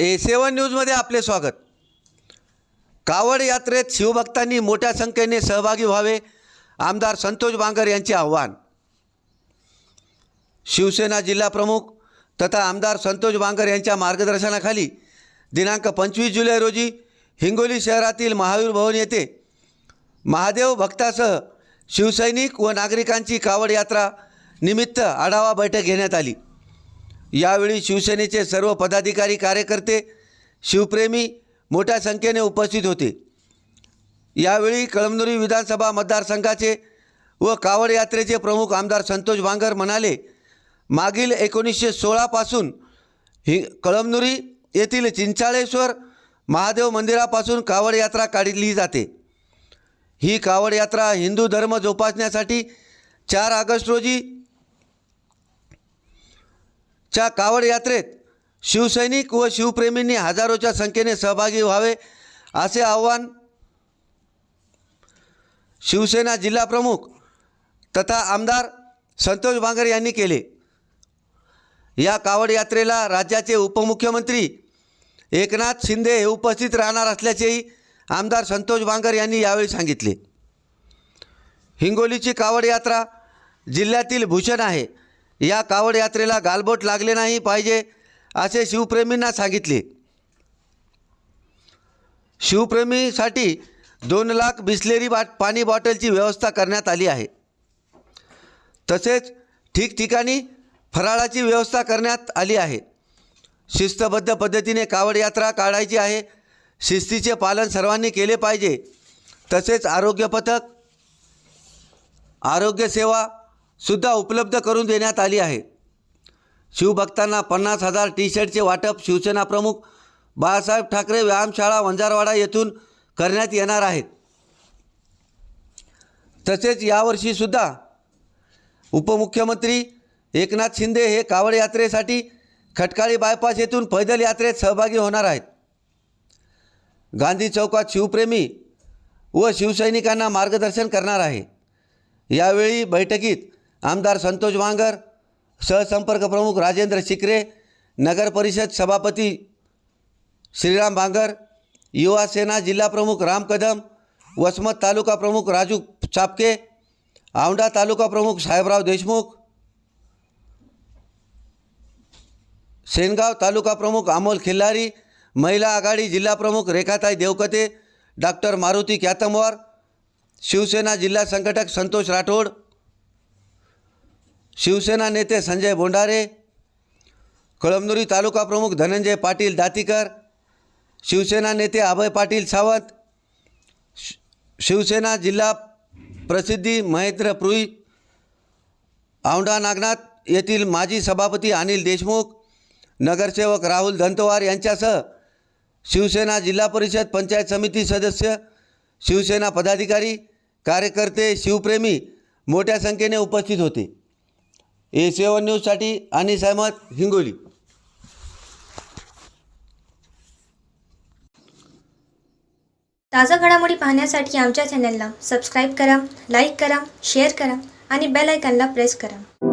ए सेवन न्यूजमध्ये आपले स्वागत. कावड यात्रेत शिवभक्तांनी मोठ्या संख्येने सहभागी व्हावे आमदार संतोष बांगर यांचे आव्हान. शिवसेना जिल्हाप्रमुख तथा आमदार संतोष बांगर यांच्या मार्गदर्शनाखाली दिनांक पंचवीस जुलै रोजी हिंगोली शहरातील महावीर भवन येथे महादेव भक्तासह शिवसैनिक व नागरिकांची कावड यात्रा निमित्त आढावा बैठक घेण्यात आली. यावेळी शिवसेनेचे सर्व पदाधिकारी कार्यकर्ते शिवप्रेमी मोठ्या संख्येने उपस्थित होते. यावेळी कळमनुरी विधानसभा मतदारसंघाचे व कावड यात्रेचे प्रमुख आमदार संतोष बांगर म्हणाले मागील एकोणीसशे सोळापासून हि कळमनुरी येथील चिंचाळेश्वर महादेव मंदिरापासून कावड यात्रा काढली जाते. ही कावड यात्रा हिंदू धर्म जोपासण्यासाठी चार ऑगस्ट रोजी च्या कावड यात्रेत शिवसैनिक व शिवप्रेमींनी हजारोच्या संख्येने सहभागी व्हावे असे आव्हान शिवसेना जिल्हाप्रमुख तथा आमदार संतोष बांगर यांनी केले. या कावड यात्रेला राज्याचे उपमुख्यमंत्री एकनाथ शिंदे हे उपस्थित राहणार असल्याचेही आमदार संतोष बांगर यांनी यावेळी सांगितले. हिंगोलीची कावड यात्रा जिल्ह्यातील भूषण आहे. या कावड यात्रेला गालबोट लागले नाही पाहिजे असे शिवप्रेमींना सांगितले. शिवप्रेमीसाठी दोन लाख बिसलेरी बाट पाणी बॉटलची व्यवस्था करण्यात आली आहे. तसेच ठिकठिकाणी फराळाची व्यवस्था करण्यात आली आहे. शिस्तबद्ध पद्धतीने कावड यात्रा काढायची आहे. शिस्तीचे पालन सर्वांनी केले पाहिजे. तसेच आरोग्य पथक आरोग्यसेवा सुद्धा उपलब्ध करून देण्यात आली आहे. शिवभक्तांना पन्नास हजार टी शर्टचे वाटप शिवसेना प्रमुख बाळासाहेब ठाकरे व्यायामशाळा वंजारवाडा येथून करण्यात येणार आहेत. तसेच यावर्षीसुद्धा उपमुख्यमंत्री एकनाथ शिंदे हे कावड यात्रेसाठी खटकाळी बायपास येथून पैदल यात्रेत सहभागी होणार आहेत. गांधी चौकात शिवप्रेमी व शिवसैनिकांना मार्गदर्शन करणार आहे. यावेळी बैठकीत आमदार संतोष वांगर सहसंपर्क प्रमुख राजेंद्र शिकरे नगर परिषद सभापती श्रीराम बांगर युवा सेना जिल्हाप्रमुख राम कदम वसमत तालुका प्रमुख राजू चापके औंढा तालुका प्रमुख साहेबराव देशमुख सेनगाव तालुका प्रमुख अमोल खिल्लारी महिला आघाडी जिल्हाप्रमुख रेखाताई देवकते डॉक्टर मारुती क्यातमवार शिवसेना जिल्हा संघटक संतोष राठोड शिवसेना नेते संजय बोंडारे कळमनुरी तालुका प्रमुख धनंजय पाटील दातीकर शिवसेना नेते अभय पाटील सावंत शिवसेना जिल्हा प्रसिद्धी महेंद्र प्रुई औंढा नागनाथ येथील माजी सभापती अनिल देशमुख नगरसेवक राहुल धंतवार यांच्यासह शिवसेना जिल्हा परिषद पंचायत समिती सदस्य शिवसेना पदाधिकारी कार्यकर्ते शिवप्रेमी मोठ्या संख्येने उपस्थित होते. ए सेवन न्यूजसाठी अनिस अहमद हिंगोली. ताज्या घडामोडी पाहण्यासाठी आमच्या चॅनलला सबस्क्राईब करा लाईक करा शेअर करा आणि बेल आयकॉनला प्रेस करा.